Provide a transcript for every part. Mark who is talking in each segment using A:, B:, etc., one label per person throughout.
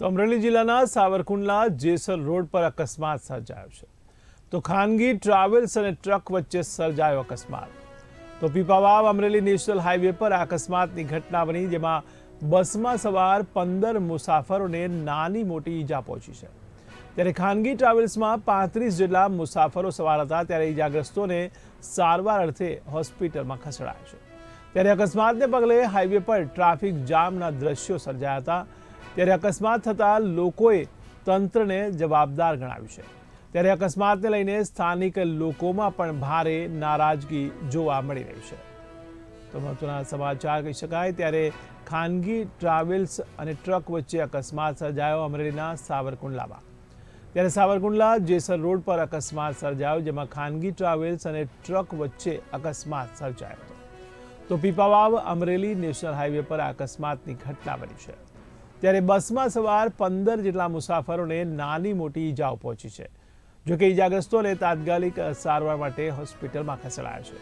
A: તો અમરેલી જિલ્લાના સાવરકુંડલા જેસર રોડ પર અકસ્માત સર્જાયો છે. તો ખાનગી ટ્રાવેલ્સ અને ટ્રક વચ્ચે સર્જાયો અકસ્માત. તો પીપાવાવ અમરેલી નેશનલ હાઈવે પર અકસ્માતની ઘટના બની જેમાં બસમાં સવાર પંદર મુસાફરોને નાની મોટી ઈજા પહોંચી છે. ત્યારે ખાનગી ટ્રાવેલ્સમાં પાંત્રીસ જેટલા મુસાફરો સવાર હતા ત્યારે ઈજાગ્રસ્તોને સારવાર અર્થે હોસ્પિટલમાં ખસેડાયા છે. ત્યારે અકસ્માતને પગલે હાઈવે પર ટ્રાફિક જામના દ્રશ્યો સર્જાયા હતા. ત્યારે અકસ્માત થતાં લોકોએ તંત્રને જવાબદાર ગણાવ્યું છે. ત્યારે અકસ્માતને લઈને સ્થાનિક લોકોમાં પણ ભારે નારાજગી જોવા મળી રહી છે. તો મહત્વના સમાચાર કહી શકાય, ત્યારે ખાનગી ટ્રાવેલ્સ અને ટ્રક વચ્ચે અકસ્માત સર્જાયો અમરેલીના સાવરકુંડલામાં. ત્યારે સાવરકુંડલા જેસર રોડ પર અકસ્માત સર્જાયો, જેમાં ખાનગી ટ્રાવેલ્સ અને ટ્રક વચ્ચે અકસ્માત સર્જાયો હતો. તો પીપાવાવ અમરેલી નેશનલ હાઈવે પર આ અકસ્માતની ઘટના બની છે. ત્યારે બસમાં સવાર પંદર જેટલા મુસાફરોને નાની મોટી ઈજાઓ પહોંચી છે. જોકે ઈજાગ્રસ્તોને તાત્કાલિક સારવાર માટે હોસ્પિટલમાં ખસેડાયા છે.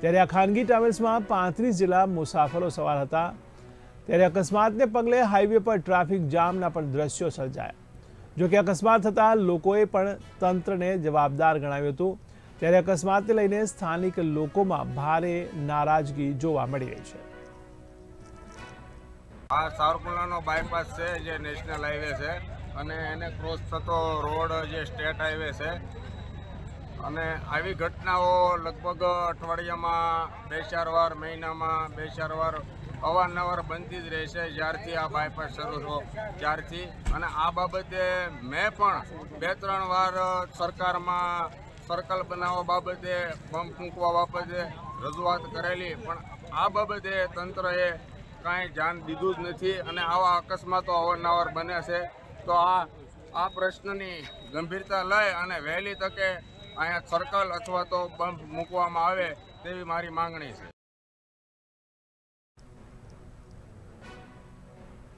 A: ત્યારે આ ખાનગી ટ્રાવેલ્સમાં પાંત્રીસ જેટલા મુસાફરો સવાર હતા. ત્યારે અકસ્માતને પગલે હાઈવે પર ટ્રાફિક જામના પણ દ્રશ્યો સર્જાયા. જોકે અકસ્માત થતાં લોકોએ પણ તંત્રને જવાબદાર ગણાવ્યું હતું. ત્યારે અકસ્માતને લઈને સ્થાનિક લોકોમાં ભારે નારાજગી જોવા મળી રહી છે.
B: આ સાવરકુંડલાનો બાયપાસ છે, જે નેશનલ હાઈવે છે. અને એને ક્રોસ થતો રોડ જે સ્ટેટ હાઈવે છે. અને આવી ઘટનાઓ લગભગ અઠવાડિયામાં બે ચાર વાર, મહિનામાં બે ચાર વાર અવારનવાર બનતી જ રહેશે. જ્યારથી આ બાયપાસ શરૂ થયો, ત્યારથી. અને આ બાબતે મેં પણ બે ત્રણ વાર સરકારમાં સર્કલ બનાવવા બાબતે પંપ મૂકવા બાબતે રજૂઆત કરેલી. પણ આ બાબતે તંત્રએ કાંઈ ધ્યાન દીધું જ નથી અને આવા અકસ્માતો અવારનવાર બને છે. તો આ આ પ્રશ્નની ગંભીરતા લઈ અને વહેલી તકે અહીંયા સર્કલ અથવા તો બંધ મૂકવામાં આવે તેવી મારી માંગણી છે.